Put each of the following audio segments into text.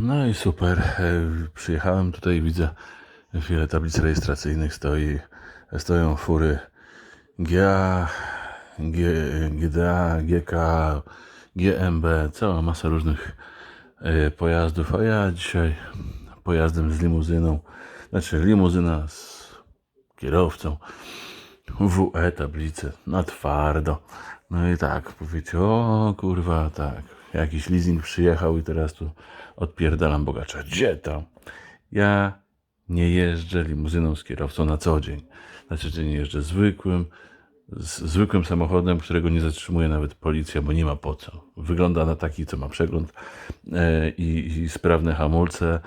No i super. E, Przyjechałem tutaj, widzę wiele tablic rejestracyjnych stoi, stoją fury GA, G, GDA, GK, GMB, cała masa różnych e, pojazdów, a ja dzisiaj pojazdem z limuzyną, znaczy limuzyna z kierowcą, WE tablice, na twardo. No i tak, powiecie, o kurwa, tak, jakiś leasing przyjechał i teraz tu odpierdalam bogacza. Gdzie to? Ja nie jeżdżę limuzyną z kierowcą na co dzień. Znaczy, że nie jeżdżę zwykłym, zwykłym samochodem, którego nie zatrzymuje nawet policja, bo nie ma po co. Wygląda na taki, co ma przegląd e, i, sprawne hamulce,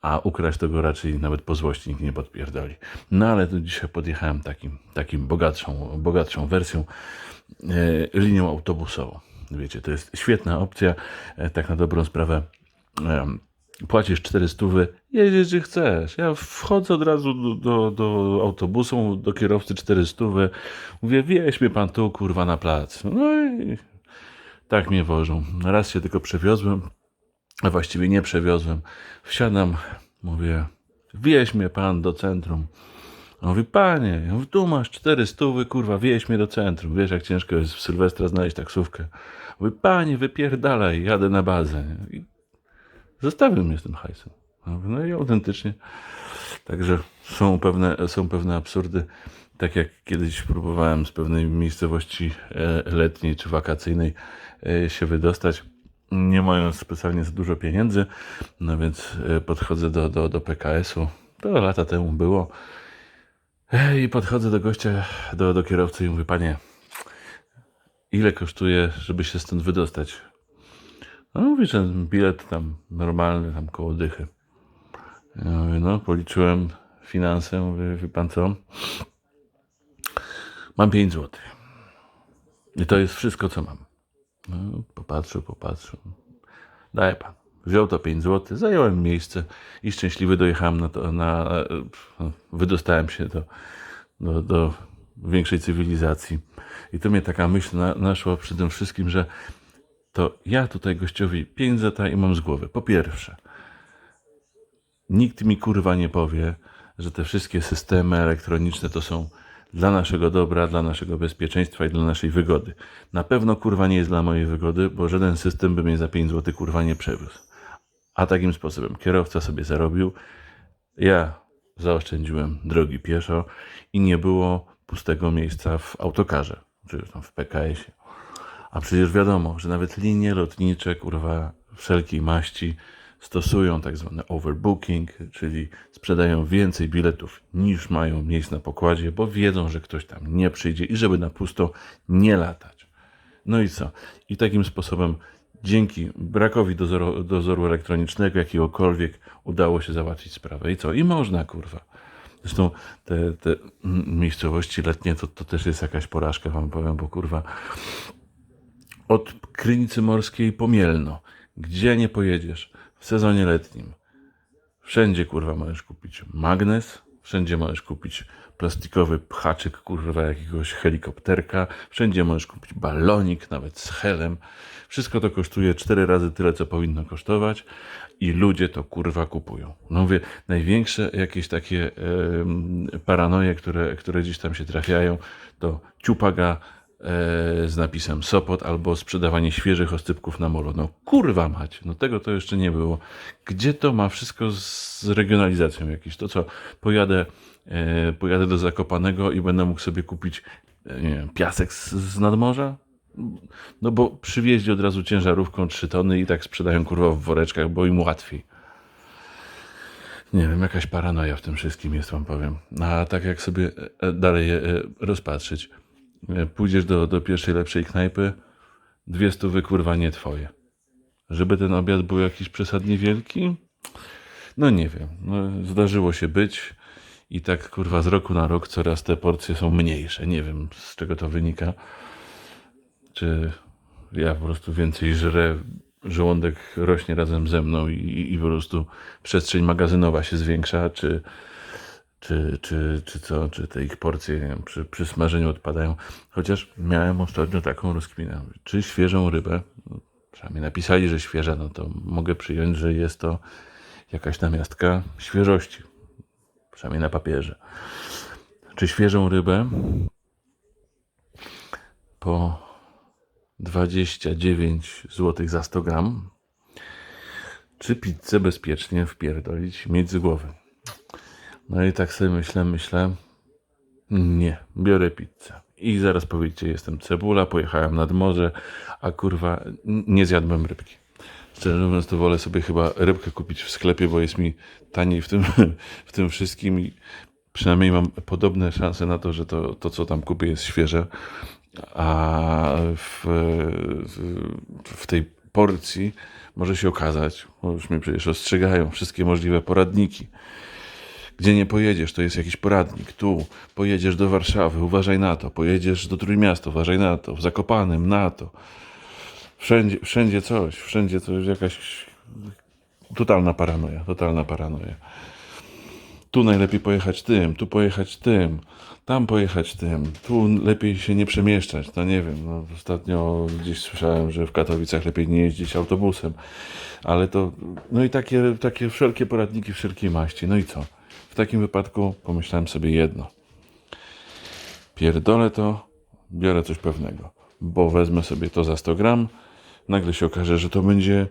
a ukraść to go raczej nawet po złości nikt nie podpierdoli. No ale tu dzisiaj podjechałem takim, takim bogatszą, bogatszą wersją, e, linią autobusową. Wiecie, to jest świetna opcja, e, tak na dobrą sprawę. Płacisz 400, jedziesz gdzie chcesz. Ja wchodzę od razu do, do, do autobusu, do kierowcy 400, mówię, wieź mnie pan tu, kurwa, na plac. No i tak mnie wożą. Raz się tylko przewiozłem, a właściwie nie przewiozłem. Wsiadam, mówię, wieź mnie pan do centrum. On mówi, panie, ja mówię, tu masz 400, kurwa, wieź mnie do centrum. Wiesz, jak ciężko jest w Sylwestra znaleźć taksówkę. Mówi, panie, wypierdalaj, jadę na bazę. I zostawił mnie z tym hajsem. No i autentycznie. Także są pewne, są pewne absurdy. Tak jak kiedyś próbowałem z pewnej miejscowości e, letniej czy wakacyjnej e, się wydostać, nie mając specjalnie za dużo pieniędzy, no więc e, podchodzę do, do, do PKS-u. To lata temu było. I podchodzę do gościa, do, do kierowcy i mówię, panie, ile kosztuje, żeby się stąd wydostać? No mówi, że bilet tam normalny, tam koło dychy. Ja mówię, no policzyłem finanse, mówię, wie pan co? Mam 5 zł. I to jest wszystko, co mam. No, popatrzył, popatrzył. Daję pan. Wziął to 5 zł, zająłem miejsce i szczęśliwy dojechałem na to, na, no, wydostałem się do, do, do większej cywilizacji. I to mnie taka myśl na, naszła przy tym wszystkim, że to ja tutaj gościowi 5 zeta i mam z głowy. Po pierwsze, nikt mi kurwa nie powie, że te wszystkie systemy elektroniczne to są dla naszego dobra, dla naszego bezpieczeństwa i dla naszej wygody. Na pewno kurwa nie jest dla mojej wygody, bo żaden system by mnie za 5 zł kurwa nie przewiózł. A takim sposobem kierowca sobie zarobił, ja zaoszczędziłem drogi pieszo i nie było pustego miejsca w autokarze, czy tam w PKS-ie. A przecież wiadomo, że nawet linie lotnicze, kurwa, wszelkiej maści stosują tak zwany overbooking, czyli sprzedają więcej biletów niż mają miejsc na pokładzie, bo wiedzą, że ktoś tam nie przyjdzie i żeby na pusto nie latać. No i co? I takim sposobem dzięki brakowi dozoru, dozoru elektronicznego jakiegokolwiek udało się załatwić sprawę. I co? I można, kurwa. Zresztą te, te miejscowości letnie to, to też jest jakaś porażka, wam powiem, bo kurwa od Krynicy Morskiej po Mielno. Gdzie nie pojedziesz w sezonie letnim? Wszędzie kurwa możesz kupić magnes, wszędzie możesz kupić plastikowy pchaczyk kurwa jakiegoś helikopterka, wszędzie możesz kupić balonik, nawet z helem. Wszystko to kosztuje cztery razy tyle, co powinno kosztować i ludzie to kurwa kupują. No mówię, największe jakieś takie em, paranoje, które, które gdzieś tam się trafiają, to ciupaga e, z napisem Sopot albo sprzedawanie świeżych oscypków na molo. No kurwa mać, no tego to jeszcze nie było. Gdzie to ma wszystko z regionalizacją jakieś? To co, pojadę, pojadę do Zakopanego i będę mógł sobie kupić e, wiem, piasek z, z nadmorza? No bo przywieźli od razu ciężarówką 3 tony i tak sprzedają kurwa w woreczkach, bo im łatwiej. Nie wiem, jakaś paranoja w tym wszystkim jest, wam powiem. A tak jak sobie e, dalej e, rozpatrzeć, e, pójdziesz do, do pierwszej lepszej knajpy, dwie stówy kurwa nie twoje. Żeby ten obiad był jakiś przesadnie wielki? No nie wiem. No, zdarzyło się być i tak kurwa z roku na rok coraz te porcje są mniejsze. Nie wiem z czego to wynika. Czy ja po prostu więcej żrę, żołądek rośnie razem ze mną i, i po prostu przestrzeń magazynowa się zwiększa, czy, czy, czy, czy co, czy te ich porcje wiem, przy, przy smażeniu odpadają. Chociaż miałem ostatnio taką rozkminę, czy świeżą rybę przynajmniej napisali, że świeża, no to mogę przyjąć, że jest to jakaś namiastka świeżości. Przynajmniej na papierze. Czy świeżą rybę po 29 zł za 100 gram, czy pizzę bezpiecznie wpierdolić między głowy? No i tak sobie myślę, myślę, nie, biorę pizzę. I zaraz powiedzcie, jestem cebula, pojechałem nad morze, a kurwa, nie zjadłem rybki. Szczerze mówiąc, to wolę sobie chyba rybkę kupić w sklepie, bo jest mi taniej w tym, w tym wszystkim i przynajmniej mam podobne szanse na to, że to, to co tam kupię jest świeże, a w, w, tej porcji może się okazać, bo już mnie przecież ostrzegają wszystkie możliwe poradniki, gdzie nie pojedziesz, to jest jakiś poradnik. Tu pojedziesz do Warszawy, uważaj na to. Pojedziesz do Trójmiasta, uważaj na to. W Zakopanem, na to. Wszędzie, wszędzie coś, wszędzie coś, jakaś totalna paranoja, totalna paranoja. Tu najlepiej pojechać tym, tu pojechać tym, tam pojechać tym, tu lepiej się nie przemieszczać. No nie wiem, no ostatnio gdzieś słyszałem, że w Katowicach lepiej nie jeździć autobusem, ale to, no i takie, takie wszelkie poradniki wszelkiej maści. No i co? W takim wypadku pomyślałem sobie jedno. Pierdolę to, biorę coś pewnego, bo wezmę sobie to za 100 gram, nagle się okaże, że to będzie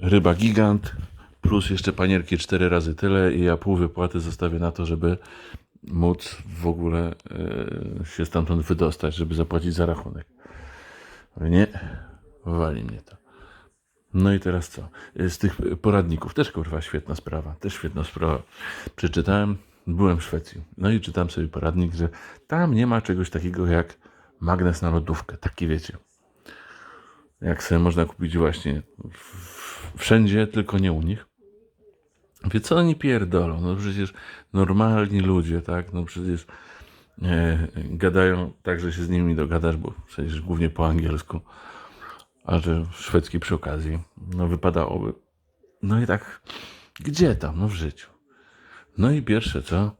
ryba gigant, plus jeszcze panierki cztery razy tyle i ja pół wypłaty zostawię na to, żeby móc w ogóle e, się stamtąd wydostać, żeby zapłacić za rachunek. Nie, wali mnie to. No i teraz co? Z tych poradników też kurwa świetna sprawa. Też świetna sprawa. Przeczytałem, byłem w Szwecji. No i czytam sobie poradnik, że tam nie ma czegoś takiego jak magnes na lodówkę. Taki wiecie. Jak sobie można kupić właśnie wszędzie, tylko nie u nich. Wie co oni pierdolą? No przecież normalni ludzie, tak? No przecież e, gadają tak, że się z nimi dogadasz, bo przecież głównie po angielsku a że szwedzki przy okazji, no wypadałoby. No i tak, gdzie tam, no w życiu. No i pierwsze co,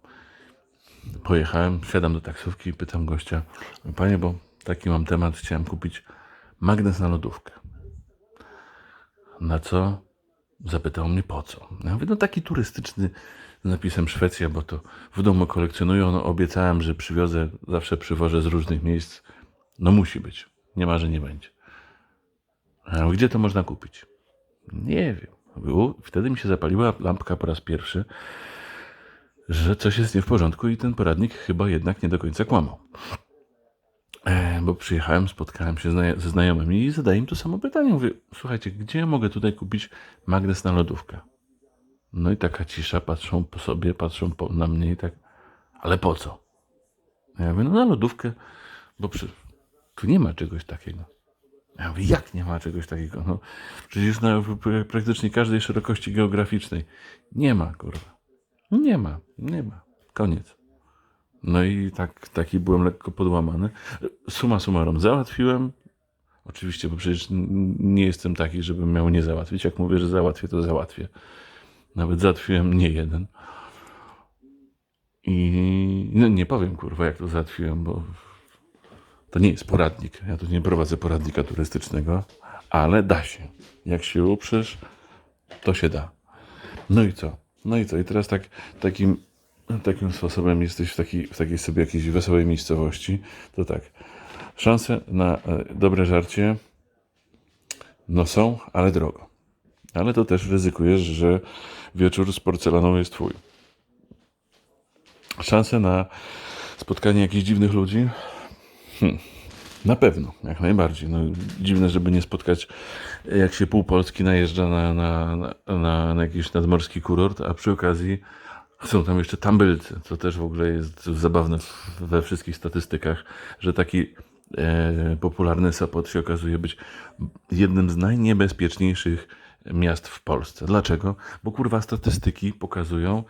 pojechałem, siadam do taksówki i pytam gościa, panie, bo taki mam temat, chciałem kupić magnes na lodówkę. Na co? Zapytał mnie po co. Ja mówię, no taki turystyczny z napisem Szwecja, bo to w domu kolekcjonują. No, obiecałem, że przywiozę, zawsze przywożę z różnych miejsc. No musi być. Nie ma, że nie będzie. A gdzie to można kupić? Nie wiem. Wtedy mi się zapaliła lampka po raz pierwszy, że coś jest nie w porządku i ten poradnik chyba jednak nie do końca kłamał. E, bo przyjechałem, spotkałem się ze znajomymi i zadaję im to samo pytanie. Mówię, słuchajcie, gdzie ja mogę tutaj kupić magnes na lodówkę? No i taka cisza, patrzą po sobie, patrzą po, na mnie i tak, ale po co? Ja mówię, no na lodówkę, bo przy, tu nie ma czegoś takiego. Ja mówię, jak nie ma czegoś takiego? No, przecież na praktycznie każdej szerokości geograficznej nie ma, kurwa. Nie ma, nie ma. Koniec. No i tak, taki byłem lekko podłamany. Suma summarum, załatwiłem. Oczywiście, bo przecież nie jestem taki, żebym miał nie załatwić. Jak mówię, że załatwię, to załatwię. Nawet załatwiłem nie jeden. I no, nie powiem, kurwa, jak to załatwiłem, bo to nie jest poradnik. Ja tu nie prowadzę poradnika turystycznego, ale da się. Jak się uprzesz, to się da. No i co? No i co? I teraz tak, takim, takim sposobem jesteś w, takiej, w takiej sobie jakiejś wesołej miejscowości, to tak. Szanse na e, dobre żarcie no są, ale drogo. Ale to też ryzykujesz, że wieczór z porcelaną jest twój. Szanse na spotkanie jakichś dziwnych ludzi na pewno, jak najbardziej. No, dziwne, żeby nie spotkać, jak się pół Polski najeżdża na, na, na, na, na jakiś nadmorski kurort, a przy okazji są tam jeszcze tambylcy, co też w ogóle jest zabawne we wszystkich statystykach, że taki e, popularny Sopot się okazuje być jednym z najniebezpieczniejszych miast w Polsce. Dlaczego? Bo kurwa statystyki pokazują,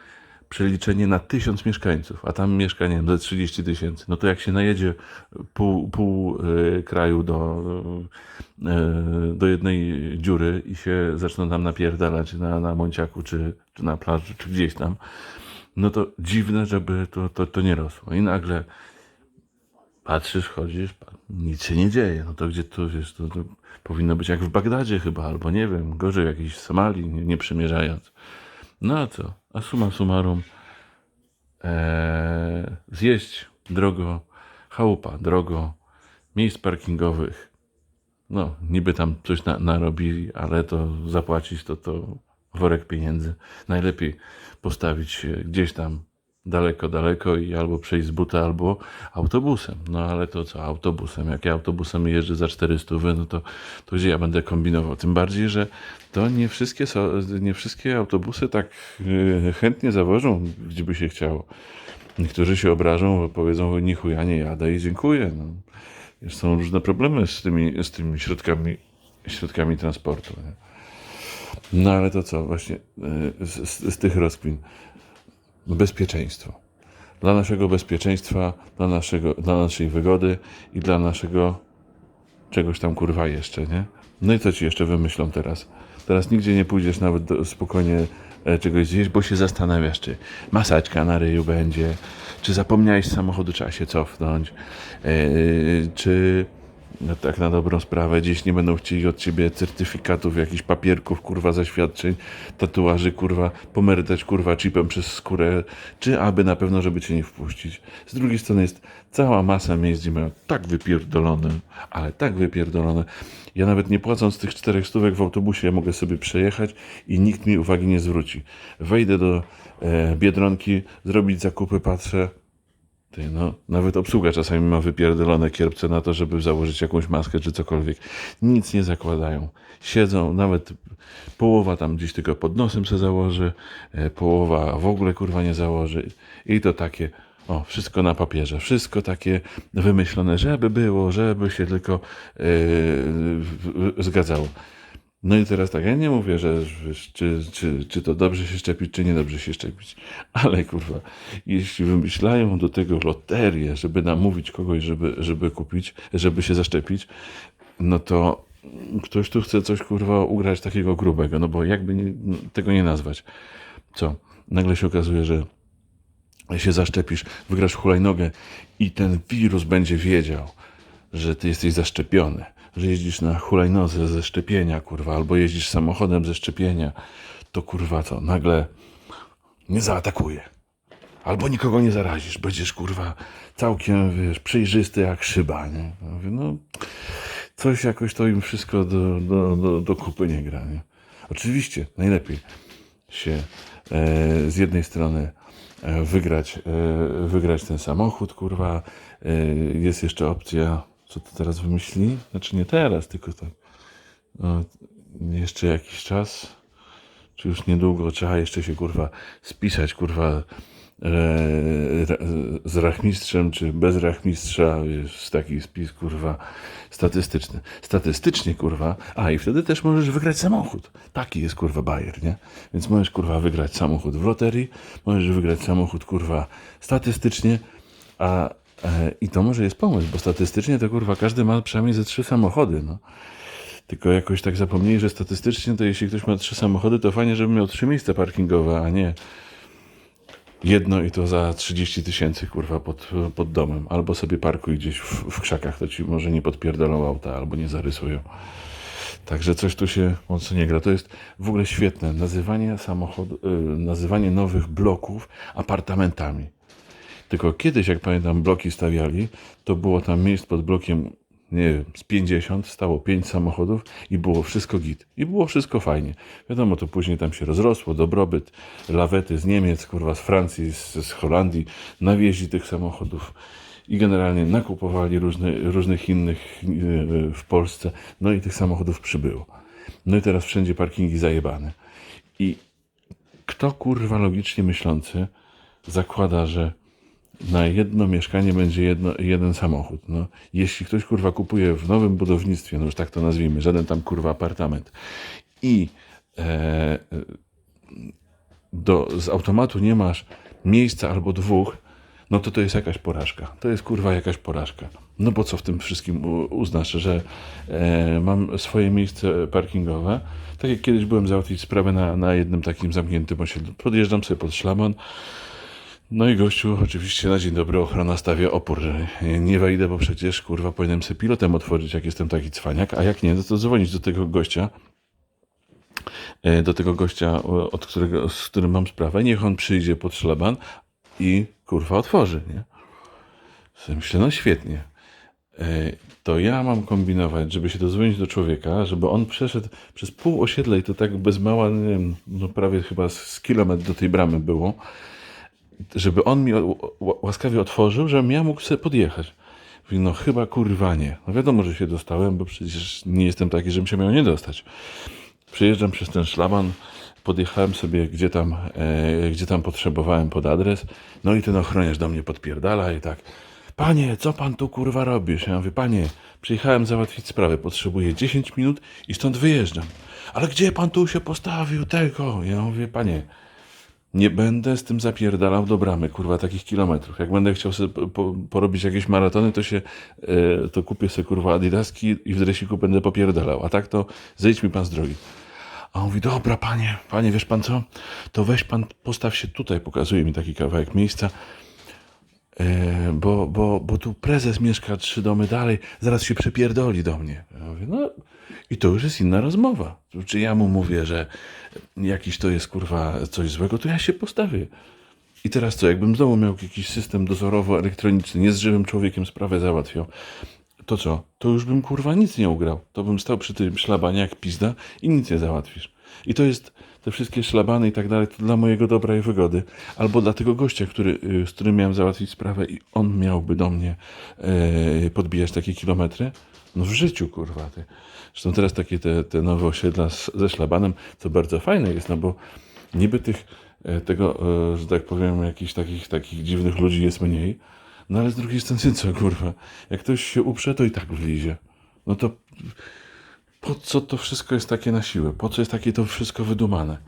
przeliczenie na tysiąc mieszkańców, a tam mieszka, nie wiem, ze 30 tysięcy, no to jak się najedzie pół, pół e, kraju do, e, do jednej dziury i się zaczną tam napierdalać na, na Monciaku, czy, czy na plaży, czy gdzieś tam, no to dziwne, żeby to, to, to nie rosło. I nagle patrzysz, chodzisz, nic się nie dzieje. No to gdzie to, wiesz, to, to powinno być jak w Bagdadzie chyba, albo nie wiem, gorzej w jakiejś Somalii, nie, nie przymierzając. No a co? A summa summarum, e, zjeść drogo, chałupa drogo, miejsc parkingowych, no, niby tam coś na, narobili, ale to zapłacić to, to worek pieniędzy. Najlepiej postawić gdzieś tam daleko, daleko i albo przejść z buta, albo autobusem. No ale to co, autobusem? Jak ja autobusem jeżdżę za 400, no to, to gdzie ja będę kombinował? Tym bardziej, że to nie wszystkie, nie wszystkie autobusy tak yy, chętnie zawożą, gdzie by się chciało. Niektórzy się obrażą, powiedzą, ni chuja nie jadę i dziękuję. No. Są różne problemy z tymi, z tymi środkami, środkami transportu. Nie? No ale to co, właśnie yy, z, z, z tych rozkmin. Bezpieczeństwo. Dla naszego bezpieczeństwa, dla, naszego, dla naszej wygody i dla naszego czegoś tam kurwa jeszcze, nie? No i co ci jeszcze wymyślą teraz? Teraz nigdzie nie pójdziesz nawet do, spokojnie e, czegoś zjeść, bo się zastanawiasz, czy masaczka na ryju będzie, czy zapomniałeś samochodu, trzeba się cofnąć, e, czy no tak na dobrą sprawę gdzieś nie będą chcieli od ciebie certyfikatów, jakichś papierków, kurwa, zaświadczeń, tatuaży, kurwa, pomerdać, kurwa, chipem przez skórę, czy aby na pewno, żeby cię nie wpuścić. Z drugiej strony jest cała masa miejsc, gdzie mają tak wypierdolone, ale tak wypierdolone. Ja nawet nie płacąc tych czterech stówek w autobusie, ja mogę sobie przejechać i nikt mi uwagi nie zwróci. Wejdę do e, Biedronki, zrobić zakupy, patrzę, ty, no, nawet obsługa czasami ma wypierdolone kierpce na to, żeby założyć jakąś maskę czy cokolwiek. Nic nie zakładają. Siedzą, nawet połowa tam gdzieś tylko pod nosem se założy, e, połowa w ogóle kurwa nie założy. I to takie, o, wszystko na papierze, wszystko takie wymyślone, żeby było, żeby się tylko w- zgadzało. No i teraz tak, ja nie mówię, że czy, czy, czy to dobrze się szczepić, czy niedobrze się szczepić, ale kurwa, jeśli wymyślają do tego loterię, żeby namówić kogoś, żeby, żeby kupić, żeby się zaszczepić, no to ktoś tu chce coś kurwa ugrać takiego grubego, no bo jakby nie, tego nie nazwać. Co? Nagle się okazuje, że się zaszczepisz, wygrasz hulajnogę i ten wirus będzie wiedział, że ty jesteś zaszczepiony, że jeździsz na hulajnodze ze szczepienia, kurwa, albo jeździsz samochodem ze szczepienia, to kurwa co, nagle nie zaatakuje. Albo nikogo nie zarazisz, będziesz kurwa całkiem, wiesz, przejrzysty jak szyba, nie? Mówię, no, coś jakoś to im wszystko do, do, do, do kupy nie gra, nie? Oczywiście, najlepiej się e, z jednej strony e, wygrać, e, wygrać ten samochód, kurwa. E, jest jeszcze opcja, co to teraz wymyśli? Znaczy nie teraz, tylko tak. No, jeszcze jakiś czas, czy już niedługo trzeba jeszcze się kurwa spisać, kurwa. E, z rachmistrzem, czy bez rachmistrza, jest taki spis, kurwa, statystyczny. Statystycznie, kurwa, a i wtedy też możesz wygrać samochód. Taki jest, kurwa, bajer, nie? Więc możesz, kurwa, wygrać samochód w loterii, możesz wygrać samochód, kurwa, statystycznie, a i to może jest pomysł, bo statystycznie to, kurwa, każdy ma przynajmniej ze trzy samochody, no. Tylko jakoś tak zapomnieli, że statystycznie to jeśli ktoś ma trzy samochody, to fajnie, żeby miał trzy miejsca parkingowe, a nie jedno i to za 30 tysięcy, kurwa, pod, pod domem. Albo sobie parkuj gdzieś w, w krzakach, to ci może nie podpierdolą auta, albo nie zarysują. Także coś tu się mocno nie gra. To jest w ogóle świetne. Nazywanie samochodu, y, nazywanie nowych bloków apartamentami. Tylko kiedyś, jak pamiętam, bloki stawiali, to było tam miejsc pod blokiem, nie wiem, z 50, stało 5 samochodów i było wszystko git. I było wszystko fajnie. Wiadomo, to później tam się rozrosło, dobrobyt, lawety z Niemiec, kurwa, z Francji, z, z Holandii, nawieźli tych samochodów i generalnie nakupowali różnych innych yy, w Polsce, no i tych samochodów przybyło. No i teraz wszędzie parkingi zajebane. I kto kurwa logicznie myślący zakłada, że na jedno mieszkanie będzie jedno, jeden samochód. No, jeśli ktoś kurwa kupuje w nowym budownictwie, no już tak to nazwijmy, żaden tam kurwa apartament i e, do, z automatu nie masz miejsca albo dwóch, no to to jest jakaś porażka. To jest kurwa jakaś porażka. No bo co w tym wszystkim uznasz, że e, mam swoje miejsce parkingowe. Tak jak kiedyś byłem załatwić sprawę na, na jednym takim zamkniętym osiedlu. Podjeżdżam sobie pod szlaban, No i gościu oczywiście na dzień dobry ochrona stawia opór, że nie- wejdę, bo przecież kurwa powinienem sobie pilotem otworzyć, jak jestem taki cwaniak, a jak nie, no to dzwonić do tego gościa, e, do tego gościa, od którego, z którym mam sprawę, niech on przyjdzie pod szlaban i kurwa otworzy, nie? Myślę, no świetnie. E, To ja mam kombinować, żeby się dozwonić do człowieka, żeby on przeszedł przez pół osiedla i to tak bez mała, nie wiem, no prawie chyba z kilometr do tej bramy było, żeby on mi łaskawie otworzył, żebym ja mógł sobie podjechać. Mówię, no chyba kurwa nie. No wiadomo, że się dostałem, bo przecież nie jestem taki, żebym się miał nie dostać. Przyjeżdżam przez ten szlaban, podjechałem sobie gdzie tam, e, gdzie tam potrzebowałem pod adres, no i ten ochroniarz do mnie podpierdala i tak, panie, co pan tu kurwa robisz? Ja mówię, panie, przyjechałem załatwić sprawę, potrzebuję 10 minut i stąd wyjeżdżam. Ale gdzie pan tu się postawił tego? Ja mówię, panie, nie będę z tym zapierdalał do bramy, kurwa, takich kilometrów. Jak będę chciał sobie po, po, porobić jakieś maratony, to się, e, to kupię sobie, kurwa, adidaski i w dresiku będę popierdalał. A tak to zejdź mi pan z drogi. A on mówi, dobra, panie, panie, wiesz pan co? To weź pan, postaw się tutaj, pokazuje mi taki kawałek miejsca, e, bo, bo, bo tu prezes mieszka trzy domy dalej, zaraz się przypierdoli do mnie. Ja mówię, no i to już jest inna rozmowa. Czy ja mu mówię, że jakiś to jest kurwa coś złego, to ja się postawię. I teraz co, jakbym znowu miał jakiś system dozorowo-elektroniczny, nie z żywym człowiekiem sprawę załatwiał, to co? To już bym kurwa nic nie ugrał. To bym stał przy tym szlabanie jak pizda i nic nie załatwisz. I to jest te wszystkie szlabany i tak dalej, to dla mojego dobra i wygody. Albo dla tego gościa, który, y, z którym miałem załatwić sprawę i on miałby do mnie e, podbijać takie kilometry. No w życiu, kurwa. Ty. Zresztą teraz takie te, te nowe osiedla z, ze szlabanem, co bardzo fajne jest, no bo niby tych, e, tego, e, że tak powiem, jakichś takich, takich dziwnych ludzi jest mniej, no ale z drugiej strony co, kurwa, jak ktoś się uprze, to i tak wlizie. No to po co to wszystko jest takie na siłę? Po co jest takie to wszystko wydumane?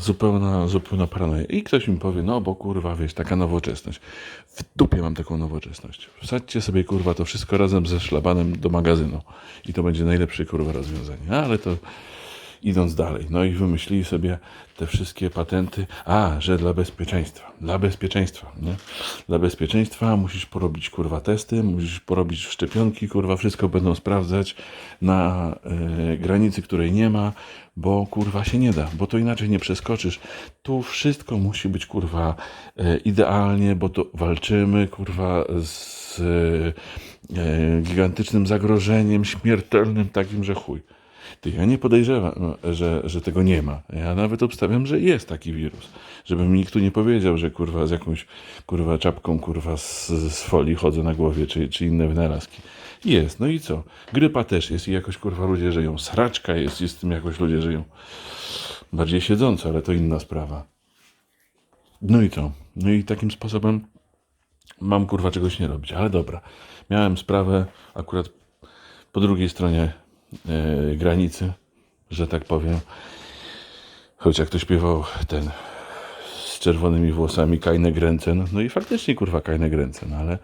Zupełna, zupełna paranoja. I ktoś mi powie, no bo kurwa, wiesz, taka nowoczesność. W dupie mam taką nowoczesność. Wsadźcie sobie, kurwa, to wszystko razem ze szlabanem do magazynu. I to będzie najlepsze, kurwa, rozwiązanie. No, ale to idąc dalej. No i wymyślili sobie te wszystkie patenty. A, że dla bezpieczeństwa. Dla bezpieczeństwa, nie? Dla bezpieczeństwa musisz porobić, kurwa, testy, musisz porobić szczepionki, kurwa, wszystko będą sprawdzać na e, granicy, której nie ma, bo, kurwa, się nie da, bo to inaczej nie przeskoczysz. Tu wszystko musi być, kurwa, e, idealnie, bo to walczymy, kurwa, z e, gigantycznym zagrożeniem śmiertelnym takim, że chuj. Ty, ja nie podejrzewam, no, że, że tego nie ma. Ja nawet obstawiam, że jest taki wirus. Żeby mi nikt tu nie powiedział, że kurwa z jakąś kurwa czapką kurwa z, z folii chodzę na głowie, czy, czy inne wynalazki. Jest, no i co? Grypa też jest i jakoś kurwa ludzie żyją. Sraczka jest i z tym jakoś ludzie żyją. Bardziej siedząco, ale to inna sprawa. No i co? No i takim sposobem mam kurwa czegoś nie robić, ale dobra. Miałem sprawę akurat po drugiej stronie e, granicy, że tak powiem. Choć jak to śpiewał ten z czerwonymi włosami Kajne Gręcen, no i faktycznie kurwa Kajne Gręcen, ale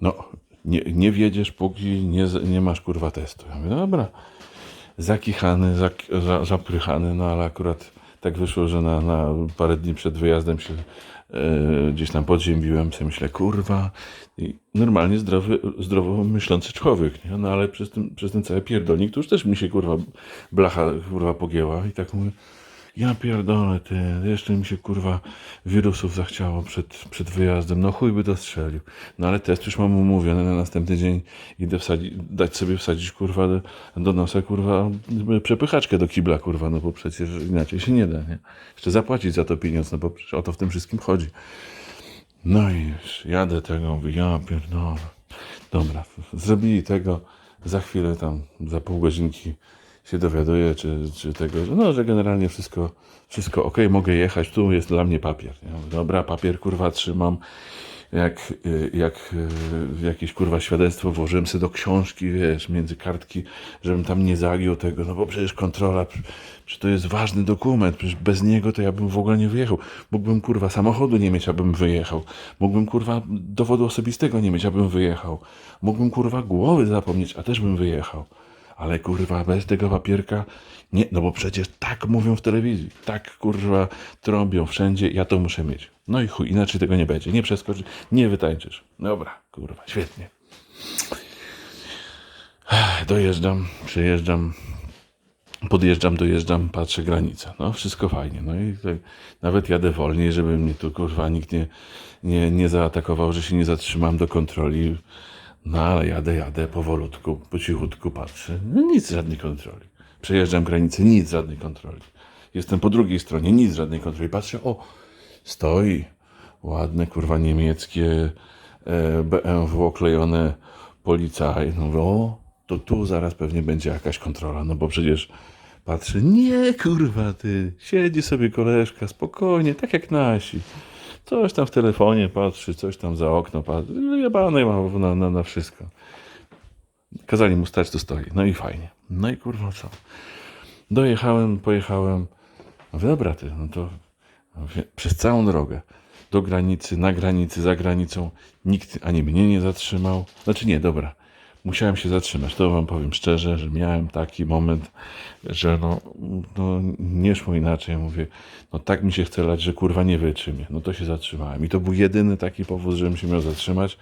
no nie, nie wiedziesz póki nie, nie masz kurwa testu. Ja mówię, dobra, zakichany, zak, za, zaprychany, no ale akurat tak wyszło, że na, na parę dni przed wyjazdem się e, gdzieś tam podziębiłem, sobie myślę, kurwa, i normalnie zdrowy, zdrowo myślący człowiek, nie? no ale przez ten, przez ten cały pierdolnik to już też mi się kurwa blacha kurwa pogięła i tak mówię, ja pierdolę, ty, jeszcze mi się kurwa wirusów zachciało przed, przed wyjazdem, no chuj by to strzelił. No ale test już mam umówiony na następny dzień, idę wsadzi, dać sobie wsadzić kurwa do, do nosa kurwa przepychaczkę do kibla kurwa, no bo przecież inaczej się nie da, nie? Jeszcze zapłacić za to pieniądz, no bo o to w tym wszystkim chodzi. No i już jadę tego, mówię, ja pierdolę. Dobra, zrobili tego, za chwilę tam, za pół godzinki się dowiaduję, czy, czy tego, że no, że generalnie wszystko, wszystko ok, mogę jechać, tu jest dla mnie papier. Ja mówię, dobra, papier kurwa trzymam, jak, y, jak y, jakieś kurwa świadectwo włożyłem sobie do książki, wiesz, między kartki, żebym tam nie zagiął tego, no bo przecież kontrola, przecież to jest ważny dokument, przecież bez niego to ja bym w ogóle nie wyjechał. Mógłbym kurwa samochodu nie mieć, abym wyjechał. Mógłbym kurwa dowodu osobistego nie mieć, abym wyjechał. Mógłbym kurwa głowy zapomnieć, a też bym wyjechał. Ale kurwa, bez tego papierka nie, no bo przecież tak mówią w telewizji, tak kurwa trąbią wszędzie, ja to muszę mieć. No i chuj, inaczej tego nie będzie, nie przeskoczysz, nie wytańczysz. Dobra, kurwa, świetnie. Dojeżdżam, przejeżdżam, podjeżdżam, dojeżdżam, patrzę granica. No, wszystko fajnie. No i tak, nawet jadę wolniej, żeby mnie tu kurwa nikt nie, nie, nie zaatakował, że się nie zatrzymam do kontroli. No ale jadę, jadę powolutku, po cichutku patrzę. No nic, żadnej kontroli. Przejeżdżam granicę, nic, żadnej kontroli. Jestem po drugiej stronie, nic, żadnej kontroli. Patrzę, o, stoi ładne, kurwa, niemieckie e, BMW oklejone policaj. No mówię, o, to tu zaraz pewnie będzie jakaś kontrola, no bo przecież patrzy, nie, kurwa, ty, siedzi sobie koleżka, spokojnie, tak jak nasi. Coś tam w telefonie patrzy, coś tam za okno patrzy. Jebane ma na, na, na wszystko. Kazali mu stać, to stoi. No i fajnie. No i kurwa co? Dojechałem, pojechałem. Mówię, dobra ty, no to przez całą drogę do granicy, na granicy, za granicą nikt ani mnie nie zatrzymał. Znaczy nie, dobra. Musiałem się zatrzymać. To wam powiem szczerze, że miałem taki moment, że no, no nie szło inaczej. Mówię, no tak mi się chce lać, że kurwa nie wytrzymie. No to się zatrzymałem. I to był jedyny taki powód, żebym się miał zatrzymać.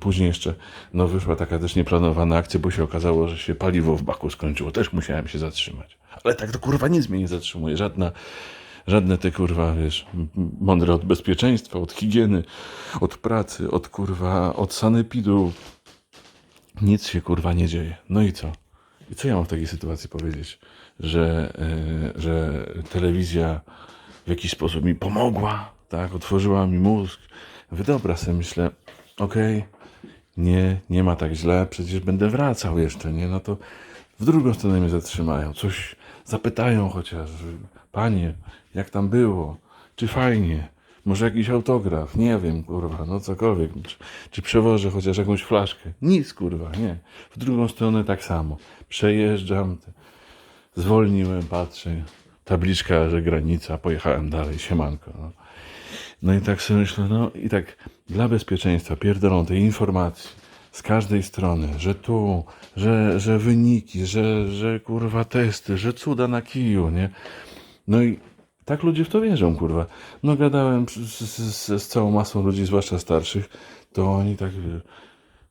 Później jeszcze no, wyszła taka też nieplanowana akcja, bo się okazało, że się paliwo w baku skończyło. Też musiałem się zatrzymać. Ale tak to kurwa nic mnie nie zatrzymuje. Żadna, żadne te kurwa, wiesz, mądre od bezpieczeństwa, od higieny, od pracy, od kurwa, od sanepidu. Nic się kurwa nie dzieje. No i co? I co ja mam w takiej sytuacji powiedzieć? Że, e, że telewizja w jakiś sposób mi pomogła, tak? Otworzyła mi mózg. Wy dobra sobie myślę, okej, nie, nie ma tak źle, przecież będę wracał jeszcze, nie? No to w drugą stronę mnie zatrzymają, coś zapytają chociaż, panie, jak tam było, czy fajnie, może jakiś autograf, nie wiem, kurwa, no cokolwiek, czy, czy przewożę chociaż jakąś flaszkę, nic, kurwa, nie. W drugą stronę tak samo, przejeżdżam, zwolniłem, patrzę, tabliczka, że granica, pojechałem dalej, siemanko, no. No i tak sobie myślę, no i tak dla bezpieczeństwa pierdolą tej informacji z każdej strony, że tu, że, że wyniki, że, że kurwa testy, że cuda na kiju, nie? No i tak ludzie w to wierzą, kurwa. No gadałem z, z, z, całą masą ludzi, zwłaszcza starszych, to oni tak,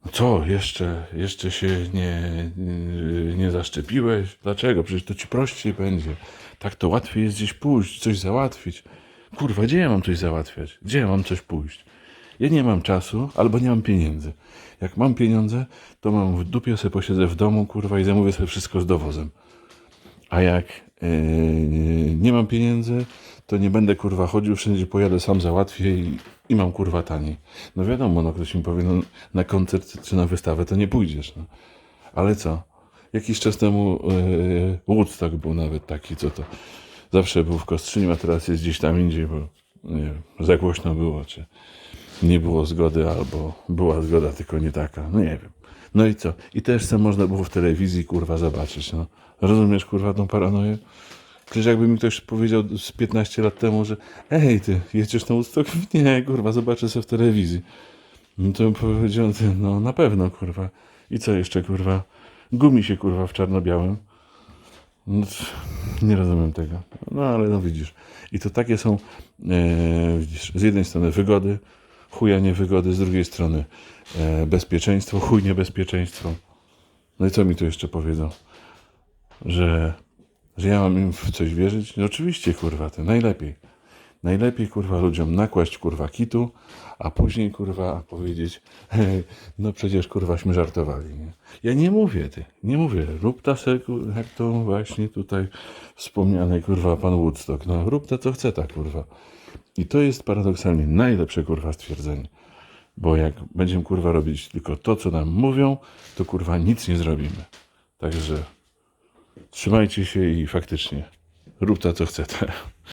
no co, jeszcze, jeszcze się nie, nie, nie zaszczepiłeś? Dlaczego? Przecież to ci prościej będzie. Tak to łatwiej jest gdzieś pójść, coś załatwić. Kurwa, gdzie ja mam coś załatwiać? Gdzie ja mam coś pójść? Ja nie mam czasu, albo nie mam pieniędzy. Jak mam pieniądze, to mam w dupie, sobie posiedzę w domu, kurwa, i zamówię sobie wszystko z dowozem. A jak yy, nie mam pieniędzy, to nie będę kurwa chodził, wszędzie pojadę sam załatwię i, i mam kurwa taniej. No wiadomo, no ktoś mi powie, no, na koncert czy na wystawę to nie pójdziesz. No. Ale co? Jakiś czas temu yy, Woodstock był nawet taki, co to zawsze był w Kostrzynie, a teraz jest gdzieś tam indziej, bo nie wiem, za głośno było, czy nie było zgody, albo była zgoda, tylko nie taka. No nie wiem. No i co? I też co można było w telewizji, kurwa, zobaczyć, no. Rozumiesz, kurwa, tą paranoję? Przecież jakby mi ktoś powiedział z 15 lat temu, że ej, ty, jedziesz na Woodstock? Nie, kurwa, zobaczę sobie w telewizji. No to bym powiedział, ty, no na pewno, kurwa. I co jeszcze, kurwa? Gumi się, kurwa, w czarno-białym. No, nie rozumiem tego. No ale no widzisz. I to takie są, e, widzisz, z jednej strony wygody, chuja niewygody, z drugiej strony e, bezpieczeństwo, chuj niebezpieczeństwo. No i co mi tu jeszcze powiedzą? Że, że ja mam im w coś wierzyć? No oczywiście, kurwa, to najlepiej. Najlepiej, kurwa, ludziom nakłaść, kurwa, kitu, a później, kurwa, powiedzieć, no przecież, kurwaśmy żartowali, nie? Ja nie mówię, ty, nie mówię, rób ta se, jak to właśnie tutaj wspomniany, kurwa, pan Woodstock, no rób ta, co chce ta, kurwa. I to jest paradoksalnie najlepsze, kurwa, stwierdzenie. Bo jak będziemy, kurwa, robić tylko to, co nam mówią, to, kurwa, nic nie zrobimy. Także trzymajcie się i faktycznie rób ta, co chce ta.